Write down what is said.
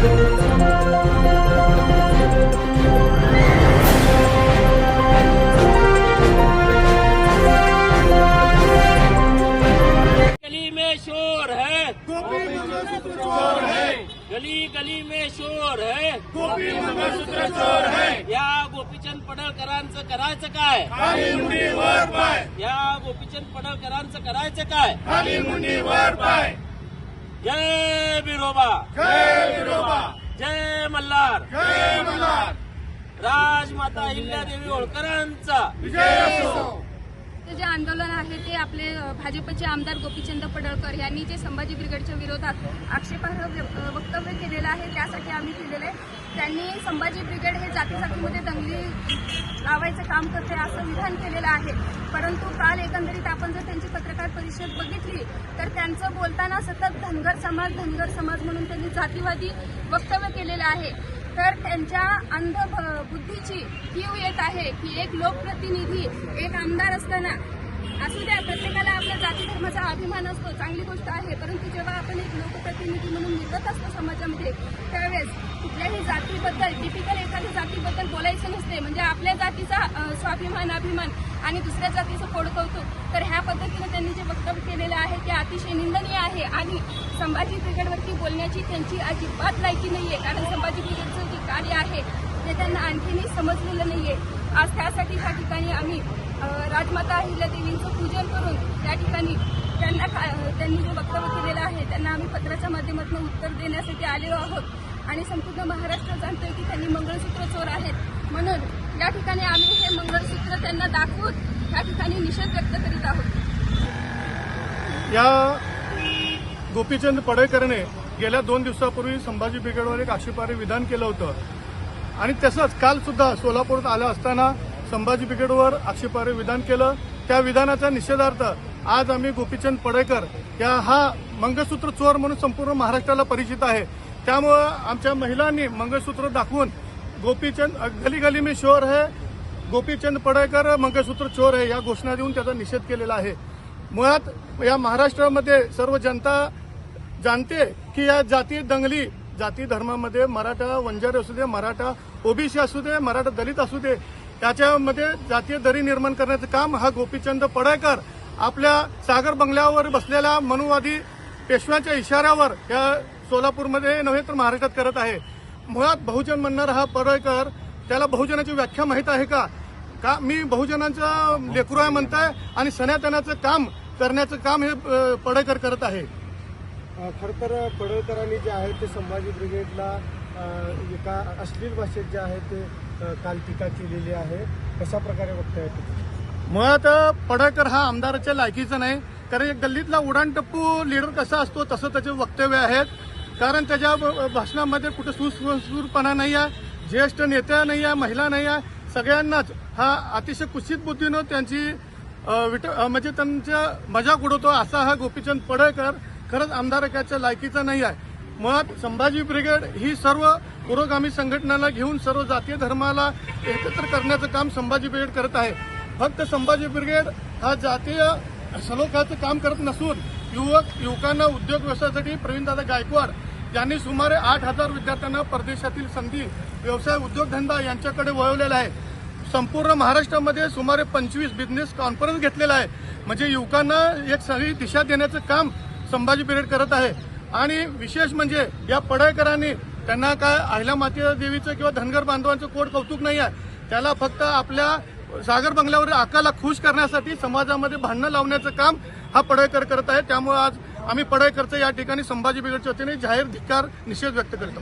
गली में शोर है। गोपी मंगलसूत्र चोर है। गली गली में शोर है। गोपी मंगलसूत्र चोर है। या गोपीचंद पडळकरांचं करायचं काय? खाली मुंडी वर पाय। या गोपीचंद पडळकरांचं करायचं काय? खाली मुंडी वर पाय। जय बिरोबा जय विरोबा. जय मल्हार. जय मल्हार. राजमाता हिल्यादेवी होळकरांचा. विजय असो. ते जे आंदोलन आहे ते आपले भाजपचे आमदार गोपीचंद पडळकर यांनी जे संभाजी ब्रिगेडच्या विरोधात आक्षेपार्ह वक्तव्य केलेलं आहे त्यासाठी आम्ही केलेलं आहे. त्यांनी संभाजी ब्रिगेड हे जातीजातीमध्ये दंगली लावायचं काम करते असं विधान केलेलं आहे. परंतु काल एकंदरीत आपण जर त्यांची पत्रकार परिषद बघितली तर त्यांचं बोलताना सतत धनगर समाज धनगर समाज म्हणून त्यांनी जातीवादी वक्तव्य केलेलं आहे. तर त्यांच्या अंध बुद्धीची कीव येत आहे की एक लोकप्रतिनिधी एक आमदार असताना असू द्या प्रत्येकाला आपल्या जाती धर्माचा अभिमान असतो चांगली गोष्ट आहे परंतु जेव्हा आपण एक लोकप्रतिनिधी म्हणून निघत असतो समाजामध्ये त्यावेळेस कुठल्याही जातीबद्दल टिपिकल एखाद्या जातीबद्दल बोलायचं नसते. म्हणजे आपल्या जातीचा स्वाभिमान अभिमान आणि दुसऱ्या जातीचं फोड कौतुक. तर ह्या पद्धतीनं त्यांनी जे वक्तव्य केलेलं आहे ते अतिशय निंदनीय आहे आणि संभाजी ब्रिगेडवरती बोलण्याची त्यांची अजिबात लायकी नाही आहे कारण संभाजी ब्रिगेडचं जे कार्य आहे ते त्यांना आणखीनही समजलेलं नाही आहे आज त्यासाठी त्या ठिकाणी आम्ही राजमाता राजमाता अहिल्यादेवींचं पूजन करून त्या ठिकाणी त्यांना का- त्यांनी जे वक्तव्य केलेलं आहे त्यांना आम्ही पत्राच्या माध्यमातून उत्तर देण्यासाठी आलेलो आहोत. आणि संपूर्ण महाराष्ट्र जाणतोय की त्यांनी मंगळसूत्र चोर आहेत. म्हणून या ठिकाणी आम्ही हे मंगळसूत्र त्यांना दाखवून या ठिकाणी निषेध व्यक्त करीत आहोत. या गोपीचंद पडळकरने गेल्या दोन दिवसापूर्वी संभाजी ब्रिगेडवर एक आक्षेपार्ह विधान केलं होतं. आणि तसंच काल सुद्धा सोलापूरात आलं असताना संभाजी ब्रिगेडवर आक्षेपार्ह विधान केलं. त्या विधानाचा निषेधार्थ आज आम्ही गोपीचंद पडळकर या हा मंगळसूत्र चोर म्हणून संपूर्ण महाराष्ट्राला परिचित आहे. त्यामुळं आमच्या महिलांनी मंगळसूत्र दाखवून गोपीचंद गली गली में शोर है। गोपीचंद पडळकर मंगळसूत्र चोर आहे या घोषणा देऊन त्याचा निषेध केलेला आहे. मुळात या महाराष्ट्रामध्ये सर्व जनता जाणते की या जाती दंगली जाती धर्मामध्ये मराठा वंजारी असू दे मराठा ओबीसी असू दे मराठा दलित असू दे त्याच्यामध्ये जातीय दरी निर्माण करण्याचं काम हा गोपीचंद पडळकर आपल्या सागर बंगल्यावर बसलेल्या मनुवादी पेशव्यांच्या इशाऱ्यावर या सोलापूरमध्ये नव्हे तर महाराष्ट्रात करत आहे. मुळात बहुजन म्हणणारा हा पडळकर त्याला बहुजनाची व्याख्या माहीत आहे का? का मी बहुजनांचा लेकरू आहे म्हणताय आणि सनातनाचं काम करण्याचं काम हे पडळकर करत आहे. खर तर पडळकरांनी जे आहे ते संभाजी ब्रिगेडला एका अश्लील भाषेत जे आहे ते काल टीका केलेली आहे. कशा प्रकारे बघताय मुळात पडळकर हा आमदाराच्या लायकीचा नाही कारण गल्लीतला उडाणटप्पू लीडर कसा असतो तसं त्याचे वक्तव्य आहेत. कारण त्याच्या भाषणामध्ये कुठं सुसूरपणा नाही आहे ज्येष्ठ नेत्या नाही आहे महिला नाही आहे सगळ्यांनाच हा अतिशय कुचित बुद्धीनं त्यांची विट म्हणजे त्यांच्या मजाक उडवतो असा हा गोपीचंद पडळकर खरंच आमदारकाच्या लायकीचा नाही आहे. मुळात संभाजी ब्रिगेड ही सर्व पुरोगामी संघटनाला घेऊन सर्व जातीय धर्माला एकत्र करण्याचं काम संभाजी ब्रिगेड करत आहे. फक्त संभाजी ब्रिगेड हा जातीय सलोख्याचं काम करत नसून युवक युवकांना उद्योग व्यवसायासाठी प्रवीणदादा गायकवाड यांनी सुमारे आठ हजार विद्यार्थ्यांना परदेशातील संधी व्यवसाय उद्योगधंदा यांच्याकडे वळवलेला आहे. संपूर्ण महाराष्ट्रामध्ये सुमारे पंचवीस बिझनेस कॉन्फरन्स घेतलेला आहे. म्हणजे युवकांना एक सगळी दिशा देण्याचं काम संभाजी पिरियड करत आहे. आणि विशेष म्हणजे या पडायकरांनी त्यांना काय अहिल्या माते देवीचं किंवा धनगर बांधवांचं कोड कौतुक नाही आहे. त्याला फक्त आपल्या सागर बंगल्यावर आकाला खुश करण्यासाठी समाजामध्ये भांडणं लावण्याचं काम हा पडळकर करत आहे. त्यामुळे आज आम्ही पडळकरचं या ठिकाणी संभाजी ब्रिगेडच्या वतीने जाहीर धिक्कार निषेध व्यक्त करतो.